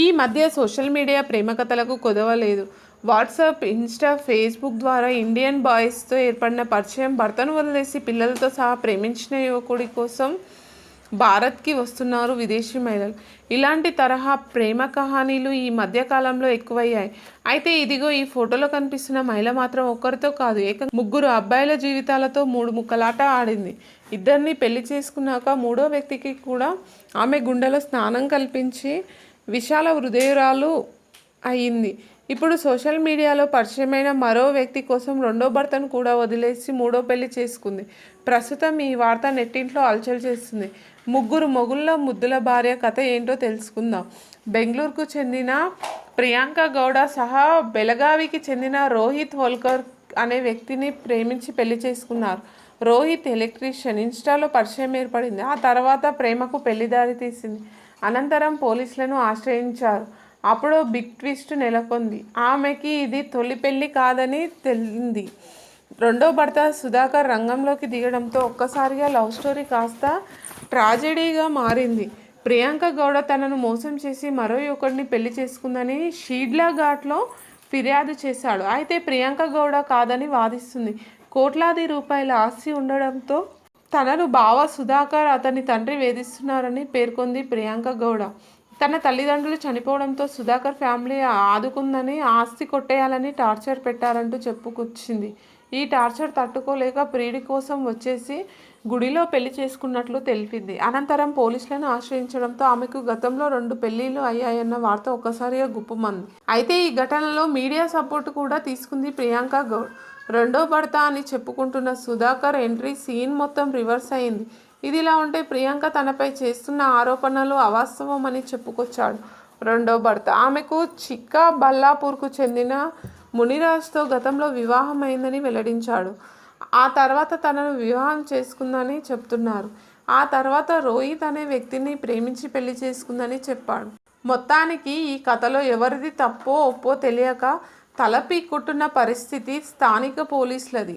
ఈ మధ్య social media ప్రేమ కథలకు కొదవలేదు. వాట్సాప్ ఇన్స్టా ఫేస్బుక్ ద్వారా ఇండియన్ బాయ్స్తో ఏర్పడిన పరిచయం భర్తను వదిలేసి పిల్లలతో సహా ప్రేమించిన యువకుడి కోసం భారత్కి వస్తున్నారు విదేశీ మహిళలు. ఇలాంటి తరహా ప్రేమ కహానీలు ఈ మధ్యకాలంలో ఎక్కువయ్యాయి. అయితే ఇదిగో ఈ ఫోటోలో కనిపిస్తున్న మహిళ మాత్రం ఒక్కరితో కాదు ఏక ముగ్గురు అబ్బాయిల జీవితాలతో మూడు ముక్కలాట ఆడింది. ఇద్దరిని పెళ్ళి చేసుకున్నాక మూడో వ్యక్తికి కూడా ఆమె గుండెలో స్నానం కల్పించి విశాల హృదయురాలు అయింది. ఇప్పుడు సోషల్ మీడియాలో పరిచయమైన మరో వ్యక్తి కోసం రెండో భర్తను కూడా వదిలేసి మూడో పెళ్ళి చేసుకుంది. ప్రస్తుతం ఈ వార్త నెట్టింట్లో అలచల్ చేస్తుంది. ముగ్గురు మొగుళ్ళ ముద్దుల భార్య కథ ఏంటో తెలుసుకుందాం. బెంగళూరుకు చెందిన ప్రియాంక గౌడ సహా బెలగావికి చెందిన రోహిత్ హోల్కర్ అనే వ్యక్తిని ప్రేమించి పెళ్ళి చేసుకున్నారు. రోహిత్ ఎలక్ట్రీషియన్ ఇన్స్టాలో పరిచయం ఏర్పడింది. ఆ తర్వాత ప్రేమకు పెళ్ళి దారి తీసింది. అనంతరం పోలీసులను ఆశ్రయించారు. అప్పుడు బిగ్ ట్విస్ట్ నెలకొంది. ఆమెకి ఇది తొలి పెళ్ళి కాదని తెలింది. రెండో భర్త సుధాకర్ రంగంలోకి దిగడంతో ఒక్కసారిగా లవ్ స్టోరీ కాస్త ట్రాజెడీగా మారింది. ప్రియాంక గౌడ తనను మోసం చేసి మరో యువకుడిని పెళ్ళి చేసుకుందని షీడ్లా ఘాట్లో ఫిర్యాదు చేశాడు. అయితే ప్రియాంక గౌడ కాదని వాదిస్తుంది. కోట్లాది రూపాయల ఆస్తి ఉండడంతో తనను బావ సుధాకర్ అతని తండ్రి వేధిస్తున్నారని పేర్కొంది ప్రియాంక గౌడ. తన తల్లిదండ్రులు చనిపోవడంతో సుధాకర్ ఫ్యామిలీ ఆదుకుందని ఆస్తి కొట్టేయాలని టార్చర్ పెట్టారంటూ చెప్పుకొచ్చింది. ఈ టార్చర్ తట్టుకోలేక ప్రియుడి కోసం వచ్చేసి గుడిలో పెళ్ళి చేసుకున్నట్లు తెలిపింది. అనంతరం పోలీసులను ఆశ్రయించడంతో ఆమెకు గతంలో రెండు పెళ్ళిళ్ళు అయ్యాయన్న వార్త ఒక్కసారిగా గుప్పమంది. అయితే ఈ ఘటనలో మీడియా సపోర్ట్ కూడా తీసుకుంది ప్రియాంక గౌడ్ రెండో భర్త అని చెప్పుకుంటున్న సుధాకర్ ఎంట్రీ సీన్ మొత్తం రివర్స్ అయింది. ఇదిలా ఉంటే ప్రియాంక తనపై చేస్తున్న ఆరోపణలు అవాస్తవం అని చెప్పుకొచ్చాడు రెండో భర్త. ఆమెకు చిక్క బల్లాపూర్కు చెందిన మునిరాజ్తో గతంలో వివాహం అయిందని వెల్లడించాడు. ఆ తర్వాత తనను వివాహం చేసుకుందని చెప్తున్నారు. ఆ తర్వాత రోహిత్ అనే వ్యక్తిని ప్రేమించి పెళ్ళి చేసుకుందని చెప్పాడు. మొత్తానికి ఈ కథలో ఎవరిది తప్పో ఒప్పో తెలియక తల పీక్కుంటున్న పరిస్థితి స్థానిక పోలీసులది.